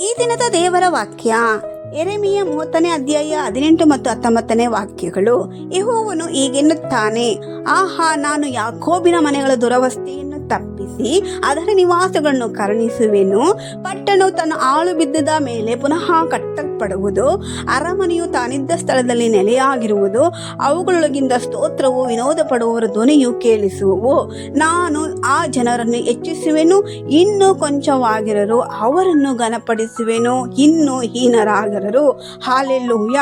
ದಿನದ ದೇವರ ವಾಕ್ಯ ಎರೆಮಿಯ ಮೂವತ್ತನೇ ಅಧ್ಯಾಯ ಹದಿನೆಂಟು ಮತ್ತು ಹತ್ತೊಂಬತ್ತನೇ ವಾಕ್ಯಗಳು. ಯೆಹೋವನು ಹೀಗೆನ್ನುತ್ತಾನೆ, ಆಹಾ, ನಾನು ಯಾಕೋಬಿನ ಮನೆಗಳ ದುರವಸ್ಥೆಯನ್ನು ತಪ್ಪಿಸಿ ಅದರ ನಿವಾಸಗಳನ್ನು ಕರುಣಿಸುವೆನು. ಪಟ್ಟಣವು ತನ್ನ ಆಳು ಬಿದ್ದದ ಮೇಲೆ ಪುನಃ ಕಟ್ಟಲ್ಪಡುವುದು. ಅರಮನೆಯು ತಾನಿದ್ದ ಸ್ಥಳದಲ್ಲಿ ನೆಲೆಯಾಗಿರುವುದು. ಅವುಗಳೊಳಗಿಂದ ಸ್ತೋತ್ರವು ವಿನೋದ ಪಡುವವರ ಧ್ವನಿಯು ಕೇಳಿಸುವವು. ನಾನು ಆ ಜನರನ್ನು ಹೆಚ್ಚಿಸುವೆನು, ಇನ್ನೂ ಕೊಂಚವಾಗಿರರು ಅವರನ್ನು ಘನಪಡಿಸುವೆನು, ಇನ್ನೂ ಹೀನರಾಗರರು. ಹಾಲೆಲ್ಲೂಯ!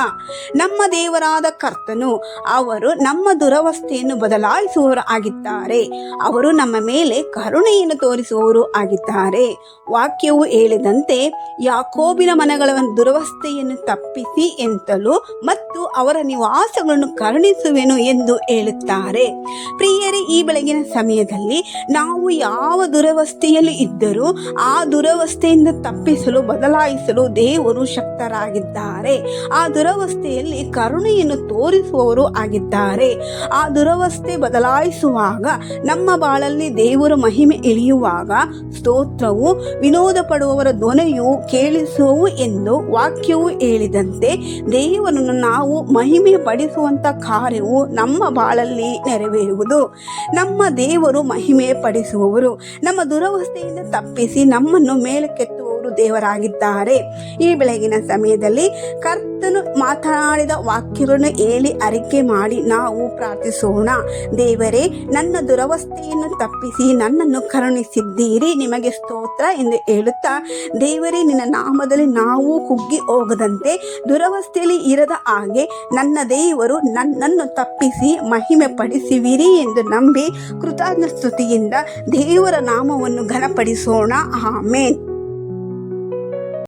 ನಮ್ಮ ದೇವರಾದ ಕರ್ತನು, ಅವರು ನಮ್ಮ ದುರವಸ್ಥೆಯನ್ನು ಬದಲಾಯಿಸುವವರು ಆಗಿದ್ದಾರೆ ಅವರು ನಮ್ಮ ಮೇಲೆ ಕರುಣೆಯನ್ನು ತೋರಿಸುವವರು ಆಗಿದ್ದಾರೆ. ವಾಕ್ಯವು ಹೇಳಿದಂತೆ, ಯಾಕೋಬಿನ ಮನಗಳ ದುರವಸ್ಥೆಯನ್ನು ತಪ್ಪಿಸಿ ಎಂತಲೂ ಮತ್ತು ಅವರ ನಿವಾಸಗಳನ್ನು ಕರುಣಿಸುವೆನು ಎಂದು ಹೇಳುತ್ತಾರೆ. ಪ್ರಿಯರೇ, ಈ ಬೆಳಗಿನ ಸಮಯದಲ್ಲಿ ನಾವು ಯಾವ ದುರವಸ್ಥೆಯಲ್ಲಿ ಇದ್ದರೂ ಆ ದುರವಸ್ಥೆಯಿಂದ ತಪ್ಪಿಸಲು, ಬದಲಾಯಿಸಲು ದೇವರು ಶಕ್ತರಾಗಿದ್ದಾರೆ. ಆ ದುರವಸ್ಥೆಯಲ್ಲಿ ಕರುಣೆಯನ್ನು ತೋರಿಸುವವರು ಆಗಿದ್ದಾರೆ. ಆ ದುರವಸ್ಥೆ ಬದಲಾಯಿಸುವಾಗ ನಮ್ಮ ಬಾಳಲ್ಲಿ ದೇವರು ಮಹಿಮೆ ಇಳಿಯುವಾಗ ಸ್ತೋತ್ರವು ವಿನೋದ ಪಡುವವರ ಧ್ವನಿಯು ಕೇಳಿಸುವು ಎಂದು ವಾಕ್ಯವು ಹೇಳಿದಂತೆ ದೇವರನ್ನು ನಾವು ಮಹಿಮೆ ಪಡಿಸುವಂಥ ಕಾರ್ಯವು ನಮ್ಮ ಬಾಳಲ್ಲಿ ನೆರವೇರುವುದು. ನಮ್ಮ ದೇವರು ಮಹಿಮೆ ಪಡಿಸುವವರು ನಮ್ಮ ದುರವಸ್ಥೆಯಿಂದ ತಪ್ಪಿಸಿ ನಮ್ಮನ್ನು ಮೇಲಕ್ಕೆತ್ತುವವರು ದೇವರಾಗಿದ್ದಾರೆ. ಈ ಬೆಳಗಿನ ಸಮಯದಲ್ಲಿ ಕರ್ತನು ಮಾತನಾಡಿದ ವಾಕ್ಯವನ್ನು ಹೇಳಿ ಅರಿಕೆ ಮಾಡಿ ನಾವು ಪ್ರಾರ್ಥಿಸೋಣ. ದೇವರೇ, ನನ್ನ ದುರವಸ್ಥೆಯನ್ನು ತಪ್ಪಿಸಿ, ನನ್ನನ್ನು ಕರುಣಿಸಿದ್ದೀರಿ. ನಿಮಗೆ ಸ್ತೋತ್ರ ಎಂದು ಹೇಳುತ್ತಾ, ದೇವರೇ, ನಿನ್ನ ನಾಮದಲ್ಲಿ ನಾವು ಕುಗ್ಗಿ ಹೋಗದಂತೆ ದುರವಸ್ಥೆಯಲ್ಲಿ ಇರದ ಹಾಗೆ ನನ್ನ ದೇವರು ನನ್ನನ್ನು ತಪ್ಪಿಸಿ ಮಹಿಮೆ ಪಡಿಸುವಿರಿ ಎಂದು ನಂಬಿ ಕೃತಜ್ಞ ಸ್ತುತಿಯಿಂದ ದೇವರ ನಾಮವನ್ನು ಘನಪಡಿಸೋಣ. ಆಮೇನ್.